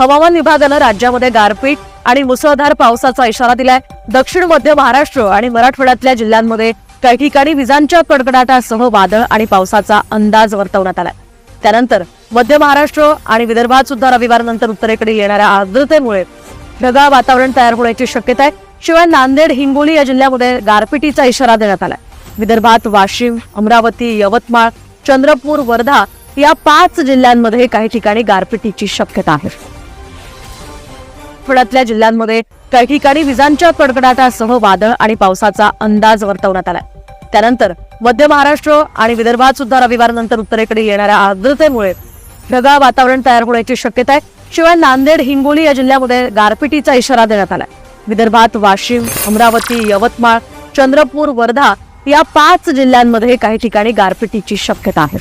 हवामान विभागानं राज्यामध्ये गारपीट आणि मुसळधार पावसाचा इशारा दिलाय. दक्षिण मध्य महाराष्ट्र आणि मराठवाड्यातल्या जिल्ह्यांमध्ये काही ठिकाणी विजांच्या कडकडाटासह वादळ आणि पावसाचा अंदाज वर्तवण्यात आलाय. त्यानंतर मध्य महाराष्ट्र आणि विदर्भात सुद्धा रविवारनंतर उत्तरेकडे येणाऱ्या आर्द्रतेमुळे ढगाळ वातावरण तयार होण्याची शक्यता आहे. शिवाय नांदेड हिंगोली या जिल्ह्यामध्ये गारपिटीचा इशारा देण्यात आलाय. विदर्भात वाशिम अमरावती यवतमाळ चंद्रपूर वर्धा या पाच जिल्ह्यांमध्ये काही ठिकाणी गारपिटीची शक्यता आहे. मराठवाड्यातल्या जिल्ह्यांमध्ये काही ठिकाणी विजांच्या कडकडाटासह वादळ आणि पावसाचा अंदाज वर्तवण्यात आलाय. त्यानंतर मध्य महाराष्ट्र आणि विदर्भात सुद्धा रविवारनंतर उत्तरेकडे येणाऱ्या आर्द्रतेमुळे ढगाळ वातावरण तयार होण्याची शक्यता आहे. शिवाय नांदेड हिंगोली या जिल्ह्यामध्ये गारपिटीचा इशारा देण्यात आलाय. विदर्भात वाशिम अमरावती यवतमाळ चंद्रपूर वर्धा या पाच जिल्ह्यांमध्ये काही ठिकाणी गारपिटीची शक्यता आहे.